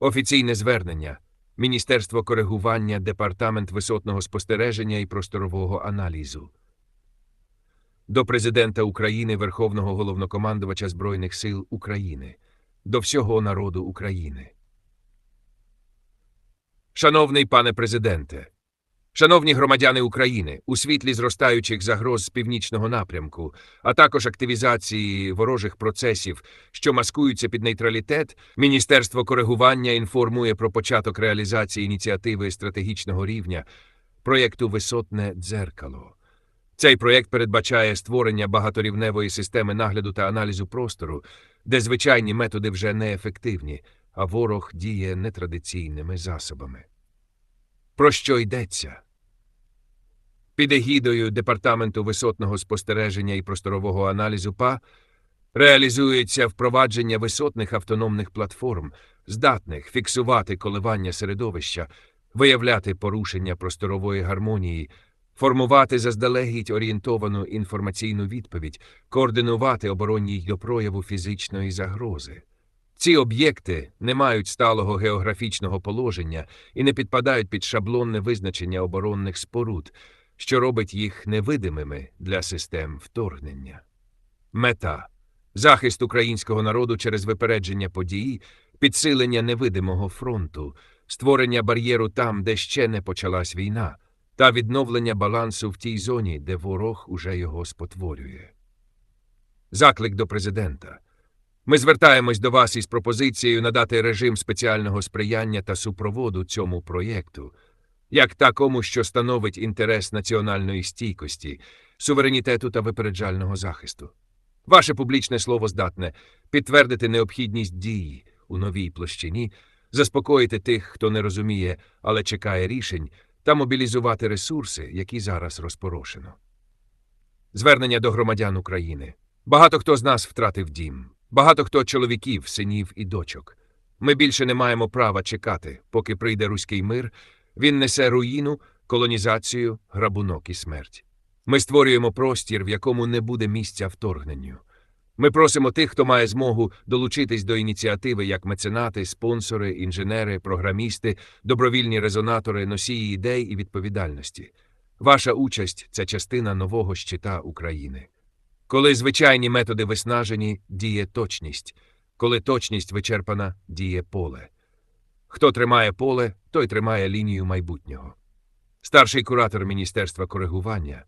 Офіційне звернення Міністерство коригування, Департамент висотного спостереження і просторового аналізу. До Президента України, Верховного Головнокомандувача Збройних сил України, до всього народу України. Шановний пане президенте, шановні громадяни України, у світлі зростаючих загроз з північного напрямку, а також активізації ворожих процесів, що маскуються під нейтралітет, Міністерство коригування інформує про початок реалізації ініціативи стратегічного рівня проєкту Висотне дзеркало. Цей проєкт передбачає створення багаторівневої системи нагляду та аналізу простору, де звичайні методи вже неефективні, а ворог діє нетрадиційними засобами. Про що йдеться? Під егідою Департаменту висотного спостереження і просторового аналізу ПА реалізується впровадження висотних автономних платформ, здатних фіксувати коливання середовища, виявляти порушення просторової гармонії, формувати заздалегідь орієнтовану інформаційну відповідь, координувати оборонні й до прояву фізичної загрози. Ці об'єкти не мають сталого географічного положення і не підпадають під шаблонне визначення оборонних споруд, що робить їх невидимими для систем вторгнення. Мета захист українського народу через випередження подій, підсилення невидимого фронту, створення бар'єру там, де ще не почалась війна, та відновлення балансу в тій зоні, де ворог уже його спотворює. Заклик до президента. Ми звертаємось до вас із пропозицією надати режим спеціального сприяння та супроводу цьому проєкту, як такому, що становить інтерес національної стійкості, суверенітету та випереджального захисту. Ваше публічне слово здатне підтвердити необхідність дії у новій площині, заспокоїти тих, хто не розуміє, але чекає рішень, та мобілізувати ресурси, які зараз розпорошено. Звернення до громадян України. Багато хто з нас втратив дім, багато хто чоловіків, синів і дочок. Ми більше не маємо права чекати, поки прийде руський мир. Він несе руїну, колонізацію, грабунок і смерть. Ми створюємо простір, в якому не буде місця вторгненню. Ми просимо тих, хто має змогу долучитись до ініціативи як меценати, спонсори, інженери, програмісти, добровільні резонатори, носії ідей і відповідальності. Ваша участь це частина нового щита України. Коли звичайні методи виснажені, діє точність. Коли точність вичерпана, діє поле. Хто тримає поле, той тримає лінію майбутнього. Старший куратор Міністерства коригування